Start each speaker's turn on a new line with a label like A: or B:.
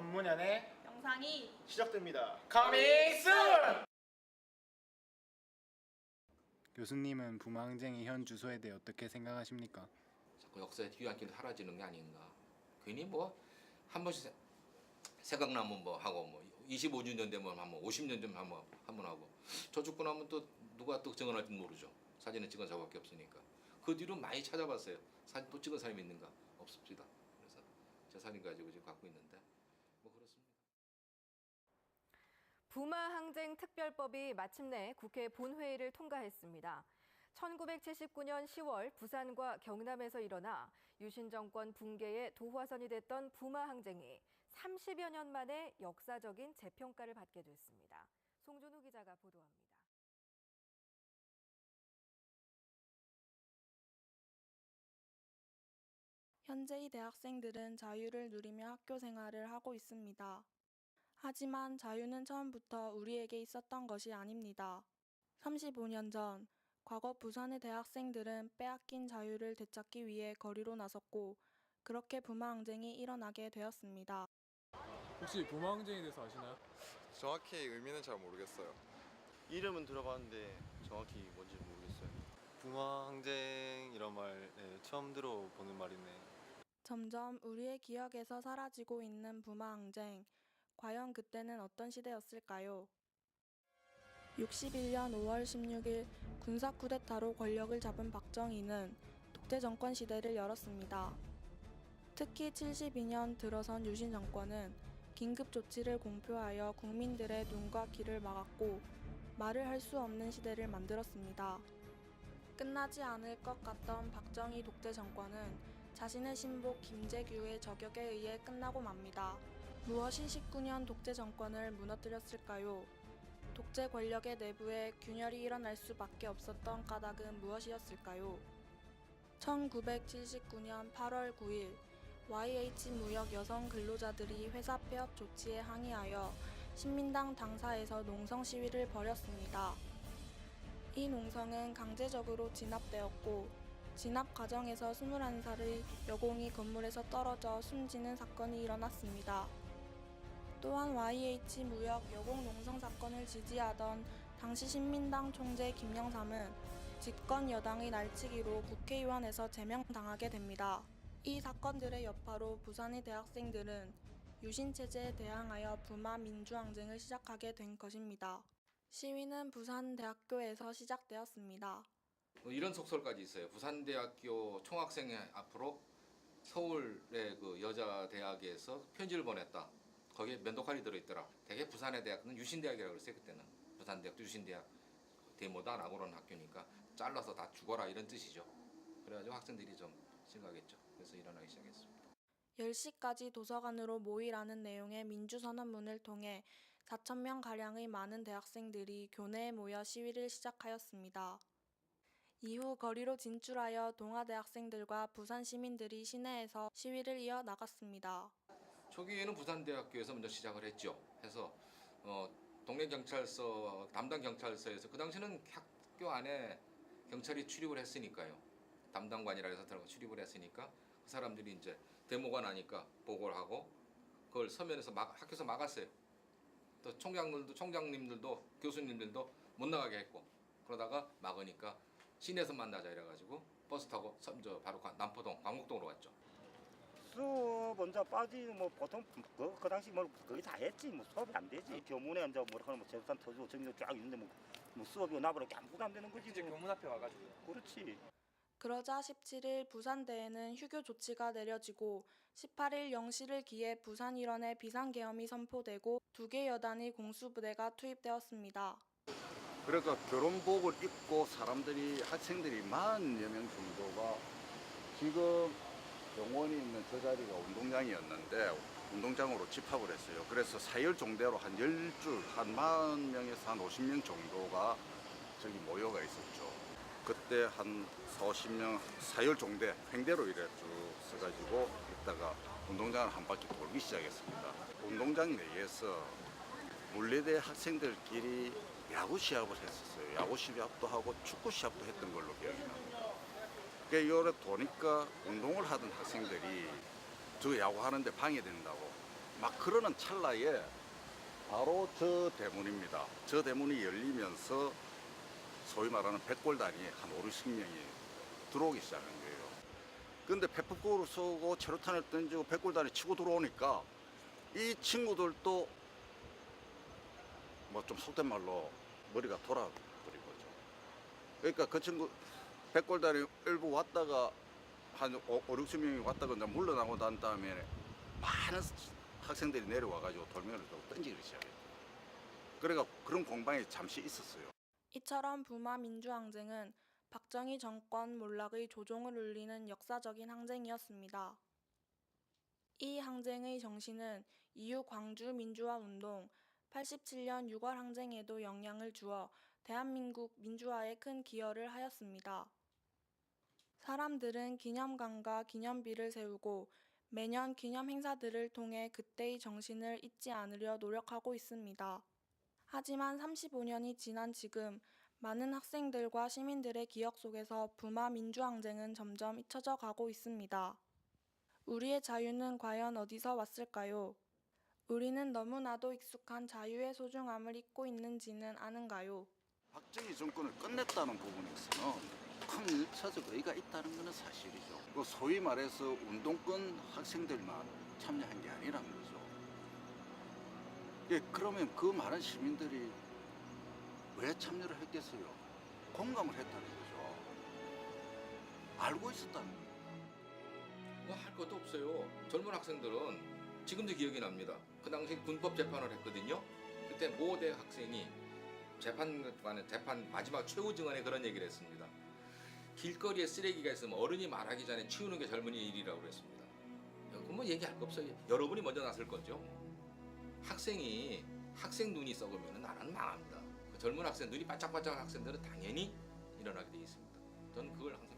A: 업무년의
B: 영상이
A: 시작됩니다. Coming soon! 교수님은 부마 항쟁의 현 주소에 대해 어떻게 생각하십니까?
C: 자꾸 역사의 뒤안길로 사라지는 게 아닌가. 괜히 뭐 한 번씩 세- 생각나면 뭐 하고 뭐 25년 되면 한번 50년 되면 한번 한번 하고 저 죽고 나면 또 누가 또 증언할지 모르죠. 사진을 찍은 저밖에 없으니까. 그 뒤로 많이 찾아봤어요. 사진 또 찍은 사람이 있는가? 없습니다. 그래서 제 사진 가지고 지금 갖고 있는데 뭐 그렇습니다.
D: 부마 항쟁 특별법이 마침내 국회 본회의를 통과했습니다. 1979년 10월 부산과 경남에서 일어나 유신 정권 붕괴의 도화선이 됐던 부마 항쟁이 30여 년 만에 역사적인 재평가를 받게 됐습니다. 송준우 기자가 보도합니다.
E: 현재의 대학생들은 자유를 누리며 학교 생활을 하고 있습니다. 하지만 자유는 처음부터 우리에게 있었던 것이 아닙니다. 35년 전, 과거 부산의 대학생들은 빼앗긴 자유를 되찾기 위해 거리로 나섰고, 그렇게 부마항쟁이 일어나게 되었습니다.
F: 혹시 부마항쟁에 대해서 아시나요?
G: 정확히 의미는 잘 모르겠어요.
H: 이름은 들어봤는데 정확히 뭔지 모르겠어요.
I: 붕화항쟁 이런 말 네, 처음 들어보는 말이네.
E: 점점 우리의 기억에서 사라지고 있는 부마 항쟁. 과연 그때는 어떤 시대였을까요? 61년 5월 16일 군사 쿠데타로 권력을 잡은 박정희는 독재 정권 시대를 열었습니다. 특히 72년 들어선 유신 정권은 긴급 조치를 공표하여 국민들의 눈과 귀를 막았고 말을 할 수 없는 시대를 만들었습니다. 끝나지 않을 것 같던 박정희 독재 정권은 자신의 신복 김재규의 저격에 의해 끝나고 맙니다. 무엇이 19년 독재 정권을 무너뜨렸을까요? 독재 권력의 내부에 균열이 일어날 수밖에 없었던 까닭은 무엇이었을까요? 1979년 8월 9일 YH 무역 여성 근로자들이 회사 폐업 조치에 항의하여 신민당 당사에서 농성 시위를 벌였습니다. 이 농성은 강제적으로 진압되었고 진압 과정에서 21살의 여공이 건물에서 떨어져 숨지는 사건이 일어났습니다. 또한 YH 무역 여공 농성 사건을 지지하던 당시 신민당 총재 김영삼은 집권 여당의 날치기로 국회의원에서 제명당하게 됩니다. 이 사건들의 여파로 부산의 대학생들은 유신 체제에 대항하여 부마 민주항쟁을 시작하게 된 것입니다. 시위는 부산대학교에서 시작되었습니다.
C: 뭐 이런 속설까지 있어요. 부산대학교 총학생회 앞으로 서울의 그 여자 대학에서 편지를 보냈다. 거기에 면도칼이 들어있더라. 대개 부산의 대학은 유신대학이라고 그랬어요 그때는. 부산대학도 유신대학 데모다 라고 그러는 학교니까 잘라서 다 죽어라 이런 뜻이죠. 그래가지고 학생들이 좀 심각했죠. 그래서 일어나기 시작했습니다.
E: 10시까지 도서관으로 모이라는 내용의 민주선언문을 통해 4천명 가량의 많은 대학생들이 교내에 모여 시위를 시작하였습니다. 이후 거리로 진출하여 동아대학생들과 부산 시민들이 시내에서 시위를 이어 나갔습니다.
C: 초기에는 부산대학교에서 먼저 시작을 했죠. 해서 어, 동네 경찰서 담당 경찰서에서 그 당시는 학교 안에 경찰이 출입을 했으니까요. 담당관이라 해서 들어가 출입을 했으니까 그 사람들이 이제 데모가 나니까 보고를 하고 그걸 서면에서 막 학교에서 막았어요. 또 총장들도 총장님들도 교수님들도 못 나가게 했고 그러다가 막으니까 시내에서 만나자 이래가지고 버스 타고 섬- 저 바로 관- 남포동 광복동으로 갔죠.
J: 수업 먼저 빠지는 뭐 보통 그, 그 당시 뭐 거의 다 했지 뭐 수업이 안 되지 교문에 이제 뭐 하는 뭐 재산 터지고 정리 쫙 있는데 뭐, 뭐 수업이 나버려 아무것도 안 되는 거지 뭐.
F: 교문 앞에 와가지고
J: 그렇지
E: 그러자 17일 부산대에는 휴교 조치가 내려지고 18일 0시를 기해 부산 일원의 비상계엄이 선포되고 두 개 여단의 공수부대가 투입되었습니다.
K: 그러니까 결혼복을 입고 사람들이 학생들이 만여 명 정도가 지금 병원이 있는 저 자리가 운동장이었는데 운동장으로 집합을 했어요. 그래서 사열 종대로 한 열 줄 한 만 명에서 한 50명 정도가 저기 모여가 있었죠. 그때 한 4, 50명 사열 종대 횡대로 이래 쭉 서가지고 있다가 운동장을 한 바퀴 돌기 시작했습니다. 운동장 내에서 물레대 학생들끼리 야구 시합을 했었어요. 야구 시합도 하고 축구 시합도 했던 걸로 기억이 납니다. 그러니까 이거를 도니까 운동을 하던 학생들이 저 야구 하는데 방해된다고 막 그러는 찰나에 바로 저 대문입니다. 저 대문이 열리면서 소위 말하는 백골단이 한 5, 60명이 들어오기 시작한 거예요. 근데 페퍼골을 쏘고 체로탄을 던지고 백골단이 치고 들어오니까 이 친구들도 뭐 좀 속된 말로 머리가 돌아버린 거죠. 그러니까 그 친구 백골단이 일부 왔다가 한 5, 60명이 왔다가 물러나고 난 다음에 많은 학생들이 내려와가지고 돌멩이를 또 던지기 시작했죠. 그래가 그런 공방이 잠시 있었어요.
E: 이처럼 부마 민주항쟁은 박정희 정권 몰락의 조종을 울리는 역사적인 항쟁이었습니다. 이 항쟁의 정신은 이후 광주 민주화 운동, 87년 6월 항쟁에도 영향을 주어 대한민국 민주화에 큰 기여를 하였습니다. 사람들은 기념관과 기념비를 세우고 매년 기념 행사들을 통해 그때의 정신을 잊지 않으려 노력하고 있습니다. 하지만 35년이 지난 지금 많은 학생들과 시민들의 기억 속에서 부마 민주항쟁은 점점 잊혀져 가고 있습니다. 우리의 자유는 과연 어디서 왔을까요? 우리는 너무나도 익숙한 자유의 소중함을 잊고 있는지는 아는가요?
K: 박정희 정권을 끝냈다는 부분에서는 큰 일차적 의의가 있다는 것은 사실이죠. 그 소위 말해서 운동권 학생들만 참여한 게 아니라는 거죠. 예, 그러면 그 많은 시민들이 왜 참여를 했겠어요? 공감을 했다는 거죠. 알고 있었다는 거죠.
C: 뭐할 것도 없어요. 젊은 학생들은 지금도 기억이 납니다. 그 당시 군법 재판을 했거든요. 그때 모 대학 학생이 재판관에 재판 마지막 최후 증언에 그런 얘기를 했습니다. 길거리에 쓰레기가 있으면 어른이 말하기 전에 치우는 게 젊은이 일이라고 그랬습니다. 그뭐 얘기할 거 없어요. 여러분이 먼저 나설 거죠. 학생이 학생 눈이 썩으면 나라는 망합니다. 그 젊은 학생 눈이 반짝반짝한 학생들은 당연히 일어나게 돼 있습니다. 저는 그걸 항상